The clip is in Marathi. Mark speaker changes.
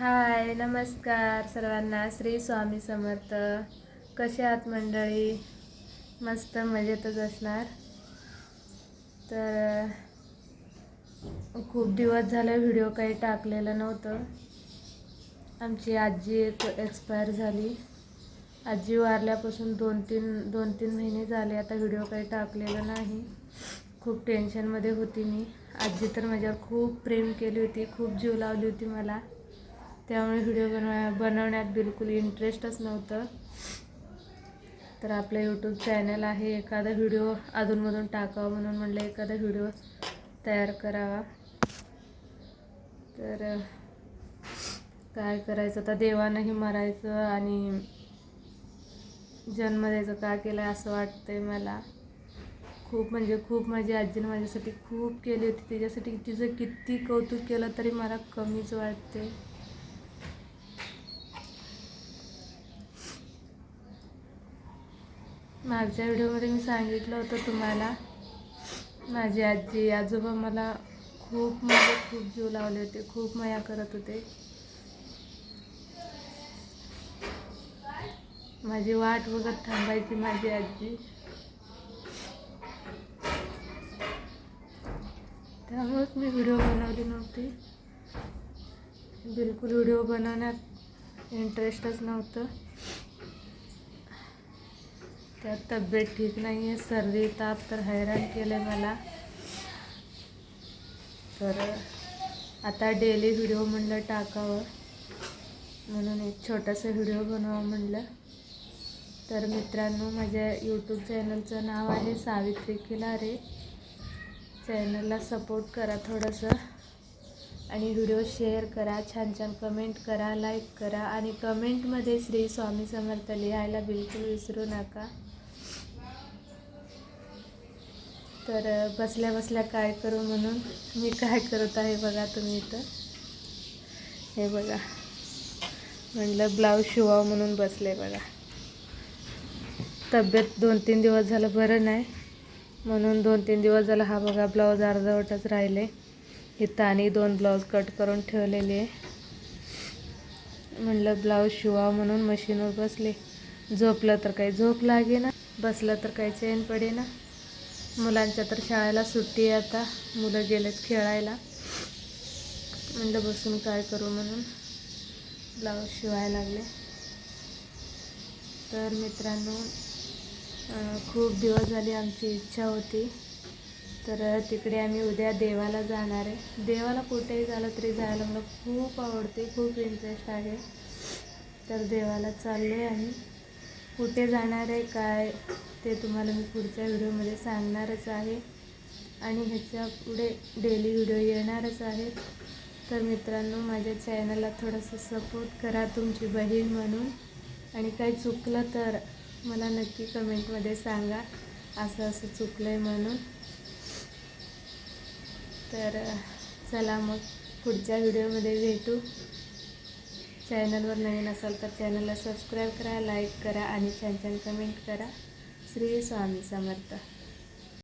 Speaker 1: हाय नमस्कार सर्वांना. श्री स्वामी समर्थ. कसे आहात मंडळी? मस्त मजेतच असणार. तर खूप दिवस झाले व्हिडिओ काही टाकलेलं नव्हतं. आमची आजी एक एक्सपायर झाली. आजी वारल्यापासून दोन तीन दोन तीन महिने झाले आता व्हिडिओ काही टाकलेला नाही. खूप टेन्शनमध्ये होती मी. आजी तर माझ्यावर खूप प्रेम केली होती खूप जीव लावली होती मला. त्यामुळे व्हिडिओ बनवा बनवण्यात बिलकुल इंटरेस्टच नव्हतं. तर आपलं यूट्यूब चॅनल आहे एखादा व्हिडिओ अधूनमधून टाकावा म्हणून म्हणलं एखादा व्हिडिओ तयार करावा. तर काय करायचं? आता देवानंही मरायचं आणि जन्म द्यायचं का केलं असं वाटतंय मला. खूप म्हणजे खूप माझी आजीनं माझ्यासाठी खूप केली होती. तिच्यासाठी तिचं किती कौतुक केलं तरी मला कमीच वाटते मागच्या व्हिडिओमध्ये मी सांगितलं होतं तुम्हाला. माझी आजी आजोबा मला खूप म्हणजे खूप जीव लावले होते खूप मया करत होते. माझी वाट बघत थांबायची माझी आजी. त्यामुळेच मी व्हिडिओ बनवली नव्हती. बिलकुल व्हिडिओ बनवण्यात इंटरेस्टच नव्हतं. त्यात तब्येत ठीक नाही आहे सर्दी ताप तर हैराण केलं आहे मला. तर आता डेली व्हिडिओ म्हणलं टाकावं. म्हणून एक छोटासा व्हिडिओ बनवावं म्हणलं. तर मित्रांनो माझ्या यूट्यूब चॅनलचं नाव आहे सावित्री खिलारे चॅनलला सपोर्ट करा थोडंसं. आणि व्हिडिओ शेअर करा छान छान कमेंट करा लाईक करा. आणि कमेंटमध्ये श्री स्वामी समर्थ लिहायला बिलकुल विसरू नका. तर बसल्या बसल्या काय करू म्हणून मी काय करत आहे बघा तुम्ही इथं. हे बघा. म्हणलं ब्लाऊज शिवावं म्हणून बसले बघा. तब्येत दोन तीन दिवस झालं बरं नाही. म्हणून दोन तीन दिवस झालं हा बघा ब्लाऊज अर्धवटच राहिले. इथं आणि दोन ब्लाऊज कट करून ठेवलेले. आहे म्हणलं ब्लाऊज शिवावं म्हणून मशीनवर बसले. झोपलं तर काही झोप लागे ना. बसलं तर काही चैन पडे ना. मुलांच्या तर शाळेला सुट्टी आहे आता. मुलं गेलेत खेळायला. म्हणलं बसून काय करू म्हणून. ब्लाऊज शिवायला लागले. तर मित्रांनो खूप दिवस झाली आमची इच्छा होती. तर तिकडे आम्ही उद्या देवाला जाणार आहे. देवाला कुठेही झालं तरी जायला मला खूप आवडते खूप इंटरेस्ट आहे. तर देवाला चाललो आहे आम्ही. कुठे जाणार आहे काय ते तुम्हाला मी पुढच्या व्हिडिओमध्ये सांगणारच आहे. आणि ह्याच्या पुढे डेली व्हिडिओ येणारच आहेत. तर मित्रांनो माझ्या चॅनलला थोडंसं सपोर्ट करा तुमची बहीण म्हणून. आणि काही चुकलं तर मला नक्की कमेंटमध्ये सांगा. असं असं चुकलं आहे म्हणून. तर चला मग पुढच्या व्हिडिओमध्ये भेटू. चॅनलवर नवीन असाल तर चॅनलला सबस्क्राईब करा लाईक करा आणि छान छान कमेंट करा. श्री स्वामी समर्थ.